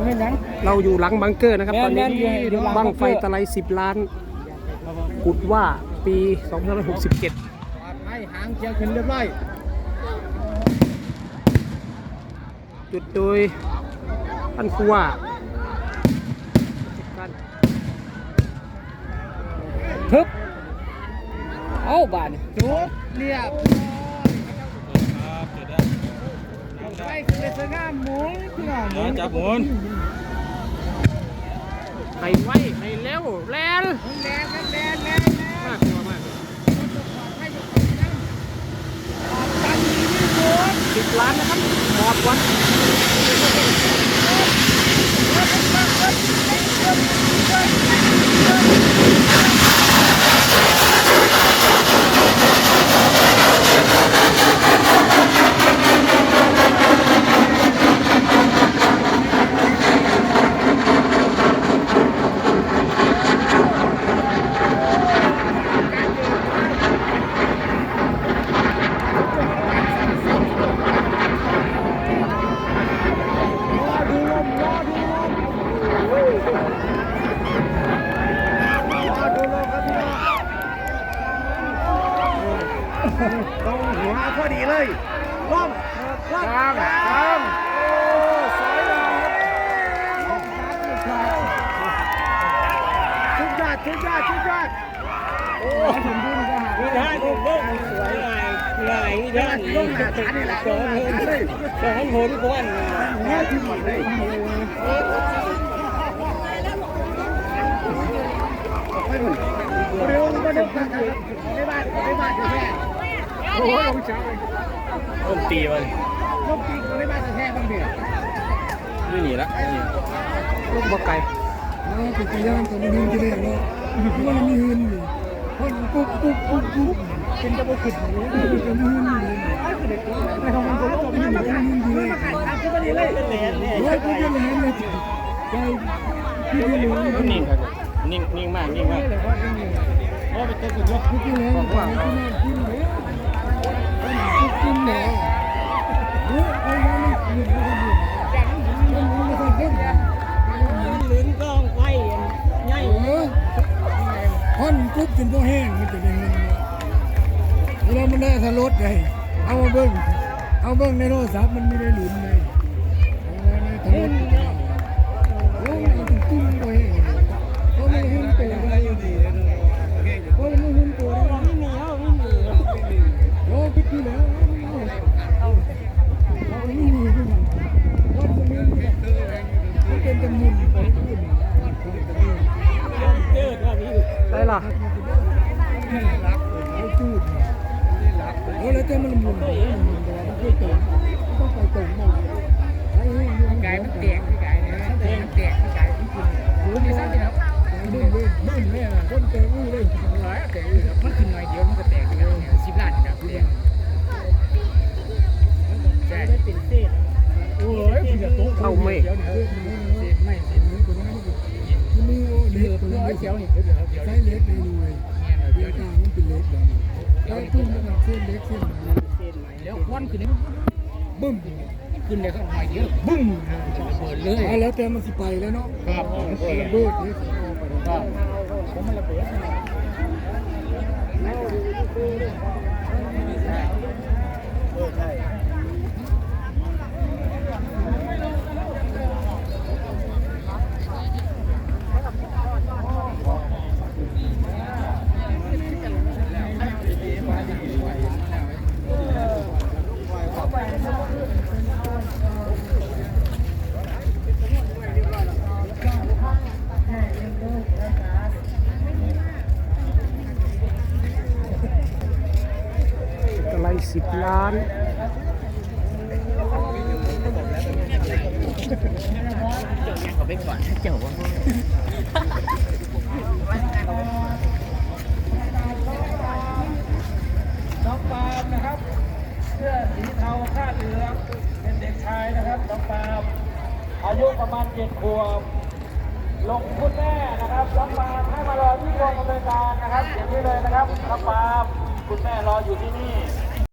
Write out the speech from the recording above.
ผมเป็นหยังเราอยู่หลังบังเกอร์นะครับแม่ตอนนนี้แม่นอยู่อยู่หลังบับังงเกไฟอร์ตะไล10 ล้าน กุดว่าปี2567ให้หางเคียวขึ้นเรียบร้อยจุดโดยท่านผู้ว่าจัดการฮึบเอาบาน จุดเรียบ ไปคือเลยสง่าหมุนพี่น้องหมุนจับหมุนให้ไวให้เร็วแลนแรงครับแรงแรงน่ากลัวมากสิบล้านนะครับหมอบวัน ตรงหัวพอดีเลยล่มล่มกลางกลางโอ้สวยเลยชุดยอดชุดยอดชุดยอดโอ้ผมดูมันก็หาวิธานโลกมันสวยงามงามวิธานลงหาฐานนี่แหละสอนหนสอนหนกวนแง่ที่หมดเลยเร็วมาดูกันครับในบ้านในบ้านแท้ โอ้โหลงช้าเลยต้ตีมันลูกปีกไม่มาแท้บางเดือไม่หนีละลูกบกไก่แล้วปีกย่างตัวนี้ที่เรียกว่ามันมีหินอยู่คนกุ๊บกุ๊บกุ๊บกุ๊บเป็นตะบกขึ้นเป็นจะมีหืนอยู่ไม่ทำมันก็ต้องมีหืนอยู่เลยโอ้ยกูจะเห็นเลยใจกูจะเห็นเลยนิ่งครับนิ่งนิ่งมากนิ่งมากโอ้ยเป็นตัวสุดยอดกูจะเห็นเลย ลิ้นก้องไฟง่ายค่อนกุ๊บจนพวกแหงมันจะเป็นเนแล้มันได้สลดไงเอาเบิ้งเอาเบิ้งในโทรศัพท์มันไม่ได้หลุนเลยในในโทรศัพท์ ล่ะโอ้แล้วแต่มันมุนมันมุนแต่ว่ามันไม่ตรงต้องไปตรงหมดไอ้เรื่องกายมันแตก เดืเล็อกดตัวร้นั้นอยเขียวนี่เดี๋ยวเดี๋ยวเดี๋ยวใช้เล็กในหน่วยเดี๋ยวตามันเป็นเล็กแบบแล้วตุ้มมันเส้นเล็กเส้นหนาแล้วควันขึ้นบึ้มขึ้นเลยข้างหน่อยเดียวบึ้มเบิดเลยแล้วแต่มันสิไปแล้วเนาะครับมันก็ระเบิดนี่ครับผมมันระเบิด ตะไล10ล้านเอาไปก่อนเจ้าว่าน้องปาล์มนะครับ เสื้อสีเทาคาดเหลืองเป็นเด็กชายนะครับน้องปาล์มอายุประมาณเจ็ดขวบลงคุณแม่นะครับน้องปาล์มให้มารอที่กองอำนวยการนะครับอย่างนี้เลยนะครับน้องปาล์มคุณแม่รออยู่ที่นี่